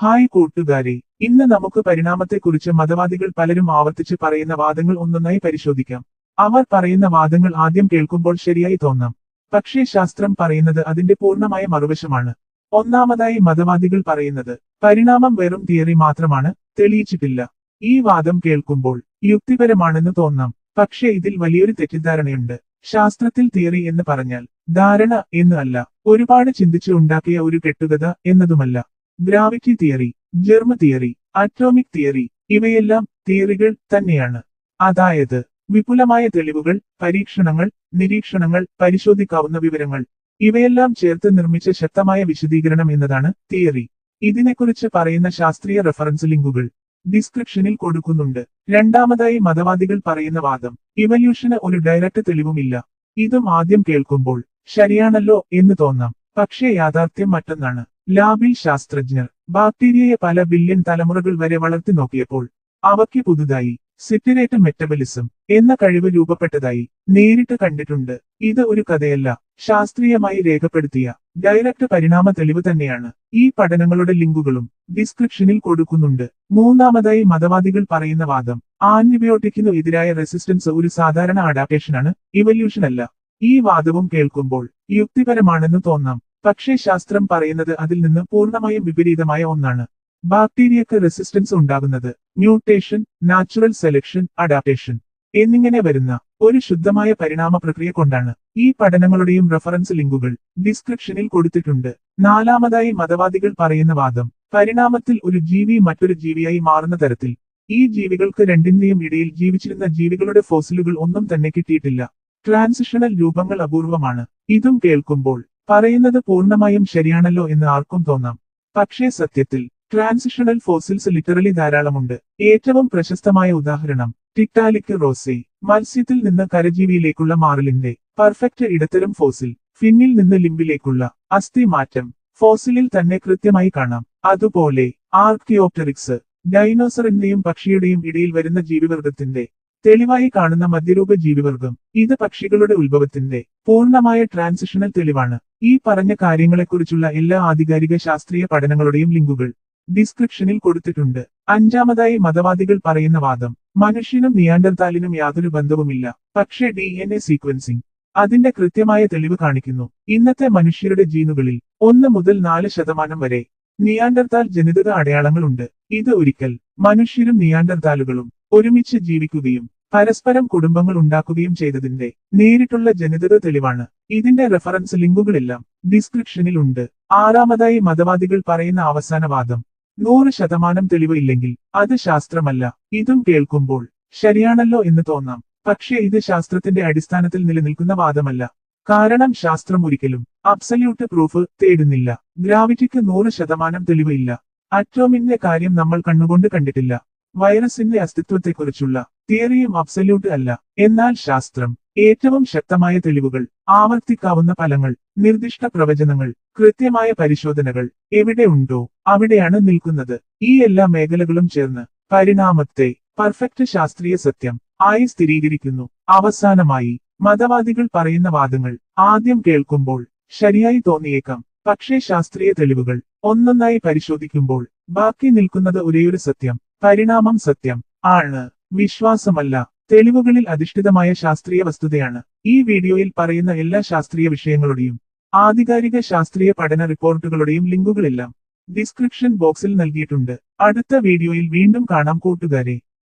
Hi കൂട്ടുകാരെ ഇന്ന് നമുക്ക് പരിണാമത്തെക്കുറിച്ച് മതവാദികൾ പലരും ആവർത്തിച്ച് പറയുന്ന വാദങ്ങൾ ഒന്നൊന്നായി പരിശോധിക്കാം. അവർ പറയുന്ന വാദങ്ങൾ ആദ്യം കേൾക്കുമ്പോൾ ശരിയായി തോന്നാം. പക്ഷേ ശാസ്ത്രം പറയുന്നത് അതിന്റെ പൂർണമായ മറുവശമാണ്. ഒന്നാമതായി മതവാദികൾ പറയുന്നത് പരിണാമം വെറും തിയറി മാത്രമാണ് തെളിയിച്ചിട്ടില്ല. ഈ വാദം കേൾക്കുമ്പോൾ യുക്തിപരമാണെന്ന് തോന്നാം. പക്ഷേ ഇതിൽ വലിയൊരു തെറ്റിദ്ധാരണയുണ്ട്. ശാസ്ത്രത്തിൽ തിയറി എന്ന് പറഞ്ഞാൽ ധാരണ എന്നല്ല ഒരുപാട് ചിന്തിച്ചു ഉണ്ടാക്കിയ ഒരു കെട്ടുകഥ എന്നതുമല്ല. Gravity theory germ theory atomic theory ഇവയെല്ലാം തിയറികൾ തന്നെയാണ്. അതായത് വിപുലമായ തെളിവുകൾ പരീക്ഷണങ്ങൾ നിരീക്ഷണങ്ങൾ പരിശോധിക്കാവുന്ന വിവരങ്ങൾ. ഇവയെല്ലാം ചേർത്ത് നിർമ്മിച്ച ശക്തമായ വിശദീകരണം എന്നതാണ് തിയറി. ഇതിനെക്കുറിച്ച് പറയുന്ന ശാസ്ത്രീയ റെഫറൻസ് ലിങ്കുകൾ ഡിസ്ക്രിപ്ഷനിൽ കൊടുക്കുന്നുണ്ട്. രണ്ടാമതായി മതവാദികൾ പറയുന്ന വാദം ഇവല്യൂഷന് ഒരു ഡയറക്റ്റ് തെളിവുമില്ല. ഇതും ആദ്യം കേൾക്കുമ്പോൾ ശരിയാണല്ലോ എന്ന് തോന്നാം. പക്ഷേ യാഥാർത്ഥ്യം മറ്റൊന്നാണ്. ലാബിൽ ശാസ്ത്രജ്ഞർ ബാക്ടീരിയയെ പല ബില്യൺ തലമുറകൾ വരെ വളർത്തി നോക്കിയപ്പോൾ അവയ്ക്ക് പുതുതായി സിറ്റിറേറ്റ് മെറ്റബലിസം എന്ന കഴിവ് രൂപപ്പെട്ടതായി നേരിട്ട് കണ്ടിട്ടുണ്ട്. ഇത് ഒരു കഥയല്ല ശാസ്ത്രീയമായി രേഖപ്പെടുത്തിയ ഡയറക്ട് പരിണാമ തെളിവ് തന്നെയാണ്. ഈ പഠനങ്ങളുടെ ലിങ്കുകളും ഡിസ്ക്രിപ്ഷനിൽ കൊടുക്കുന്നുണ്ട്. മൂന്നാമതായി മതവാദികൾ പറയുന്ന വാദം ആന്റിബയോട്ടിക്കിനു എതിരായ റെസിസ്റ്റൻസ് ഒരു സാധാരണ അഡാപ്റ്റേഷനാണ് ഇവല്യൂഷൻ അല്ല. ഈ വാദവും കേൾക്കുമ്പോൾ യുക്തിപരമാണെന്ന് തോന്നാം. പക്ഷേ ശാസ്ത്രം പറയുന്നത് അതിൽ നിന്ന് പൂർണമായും വിപരീതമായ ഒന്നാണ്. ബാക്ടീരിയക്ക് റെസിസ്റ്റൻസ് ഉണ്ടാകുന്നത് മ്യൂട്ടേഷൻ നാച്ചുറൽ സെലക്ഷൻ അഡാപ്റ്റേഷൻ എന്നിങ്ങനെ വരുന്ന ഒരു ശുദ്ധമായ പരിണാമ പ്രക്രിയ കൊണ്ടാണ്. ഈ പഠനങ്ങളുടെയും റഫറൻസ് ലിങ്കുകൾ ഡിസ്ക്രിപ്ഷനിൽ കൊടുത്തിട്ടുണ്ട്. നാലാമതായി മതവാദികൾ പറയുന്ന വാദം പരിണാമത്തിൽ ഒരു ജീവി മറ്റൊരു ജീവിയായി മാറുന്ന തരത്തിൽ. ഈ ജീവികൾക്ക് രണ്ടിന്റെയും ഇടയിൽ ജീവിച്ചിരുന്ന ജീവികളുടെ ഫോസിലുകൾ ഒന്നും തന്നെ കിട്ടിയിട്ടില്ല. ട്രാൻസിഷണൽ രൂപങ്ങൾ അപൂർവമാണ്. ഇതും കേൾക്കുമ്പോൾ പറയുന്നത് പൂർണമായും ശരിയാണല്ലോ എന്ന് ആർക്കും തോന്നാം. പക്ഷേ സത്യത്തിൽ ട്രാൻസിഷണൽ ഫോസിൽസ് ലിറ്ററലി ധാരാളമുണ്ട്. ഏറ്റവും പ്രശസ്തമായ ഉദാഹരണം ടിക്ടാലിക് റോസെ. മത്സ്യത്തിൽ നിന്ന് കരജീവിയിലേക്കുള്ള മാറലിന്റെ പെർഫെക്റ്റ് ഇടത്തരം ഫോസിൽ. ഫിന്നിൽ നിന്ന് ലിംബിലേക്കുള്ള അസ്ഥി മാറ്റം. ഫോസിലിൽ തന്നെ കൃത്യമായി കാണാം. അതുപോലെ ആർക്കിയോപ്റ്ററിക്സ് ഡൈനോസറിന്റെയും പക്ഷിയുടെയും ഇടയിൽ വരുന്ന ജീവിവർഗത്തിന്റെ തെളിവായി കാണുന്ന മധ്യരൂപ ജീവിവർഗം ഇത് പക്ഷികളുടെ ഉത്ഭവത്തിന്റെ പൂർണമായ ട്രാൻസിഷണൽ തെളിവാണ്. ഈ പറഞ്ഞ കാര്യങ്ങളെക്കുറിച്ചുള്ള എല്ലാ ആധികാരിക ശാസ്ത്രീയ പഠനങ്ങളുടെയും ലിങ്കുകൾ ഡിസ്ക്രിപ്ഷനിൽ കൊടുത്തിട്ടുണ്ട്. അഞ്ചാമതായി മതവാദികൾ പറയുന്ന വാദം മനുഷ്യനും നിയാണ്ടർതാലിനും യാതൊരു ബന്ധവുമില്ല പക്ഷേ ഡി എൻ എ സീക്വൻസിംഗ് അതിന്റെ കൃത്യമായ തെളിവ് കാണിക്കുന്നു. ഇന്നത്തെ മനുഷ്യരുടെ ജീനുകളിൽ ഒന്ന് മുതൽ നാല് ശതമാനം വരെ നിയാണ്ടർതാൽ ജനിതക അടയാളങ്ങളുണ്ട്. ഇത് ഒരിക്കൽ മനുഷ്യരും നിയാണ്ടർതാലുകളും ഒരുമിച്ച് ജീവിക്കുകയും പരസ്പരം കുടുംബങ്ങൾ ഉണ്ടാക്കുകയും ചെയ്തതിന്റെ നേരിട്ടുള്ള ജനിതക തെളിവാണ്. ഇതിന്റെ റെഫറൻസ് ലിങ്കുകളെല്ലാം ഡിസ്ക്രിപ്ഷനിൽ ഉണ്ട് ആറാമതായി മതവാദികൾ പറയുന്ന അവസാന വാദം. നൂറ് ശതമാനം തെളിവ് ഇല്ലെങ്കിൽ അത് ശാസ്ത്രമല്ല. ഇതും കേൾക്കുമ്പോൾ ശരിയാണല്ലോ എന്ന് തോന്നാം. പക്ഷേ ഇത് ശാസ്ത്രത്തിന്റെ അടിസ്ഥാനത്തിൽ നിലനിൽക്കുന്ന വാദമല്ല. കാരണം ശാസ്ത്രം ഒരിക്കലും അബ്സല്യൂട്ട് പ്രൂഫ് തേടുന്നില്ല. ഗ്രാവിറ്റിക്ക് നൂറ് ശതമാനം തെളിവ് ഇല്ല. അറ്റോമിന്റെ കാര്യം നമ്മൾ കണ്ണുകൊണ്ട് കണ്ടിട്ടില്ല. വൈറസിന്റെ അസ്തിത്വത്തെക്കുറിച്ചുള്ള തിയറിയും അബ്സല്യൂട്ട് അല്ല. എന്നാൽ ശാസ്ത്രം ഏറ്റവും ശക്തമായ തെളിവുകൾ ആവർത്തിക്കാവുന്ന ഫലങ്ങൾ നിർദ്ദിഷ്ട പ്രവചനങ്ങൾ കൃത്യമായ പരിശോധനകൾ എവിടെ ഉണ്ടോ അവിടെയാണ് നിൽക്കുന്നത്. ഈ എല്ലാ മേഖലകളും ചേർന്ന് പരിണാമത്തെ പെർഫെക്റ്റ് ശാസ്ത്രീയ സത്യം ആയി സ്ഥിരീകരിക്കുന്നു. അവസാനമായി മതവാദികൾ പറയുന്ന വാദങ്ങൾ ആദ്യം കേൾക്കുമ്പോൾ ശരിയായി തോന്നിയേക്കാം. പക്ഷേ ശാസ്ത്രീയ തെളിവുകൾ ഒന്നൊന്നായി പരിശോധിക്കുമ്പോൾ ബാക്കി നിൽക്കുന്നത് ഒരേയൊരു സത്യം പരിണാമം സത്യം ആണ്. വിശ്വാസമല്ല. തെളിവുകളിൽ അധിഷ്ഠിതമായ ശാസ്ത്രീയ വസ്തുതയാണ്. ഈ വീഡിയോയിൽ പറയുന്ന എല്ലാ ശാസ്ത്രീയ വിഷയങ്ങളുടെയും ആധികാരിക ശാസ്ത്രീയ പഠന റിപ്പോർട്ടുകളുടെയും ലിങ്കുകളെല്ലാം ഡിസ്ക്രിപ്ഷൻ ബോക്സിൽ നൽകിയിട്ടുണ്ട്. അടുത്ത വീഡിയോയിൽ വീണ്ടും കാണാം കൂട്ടുകാരെ.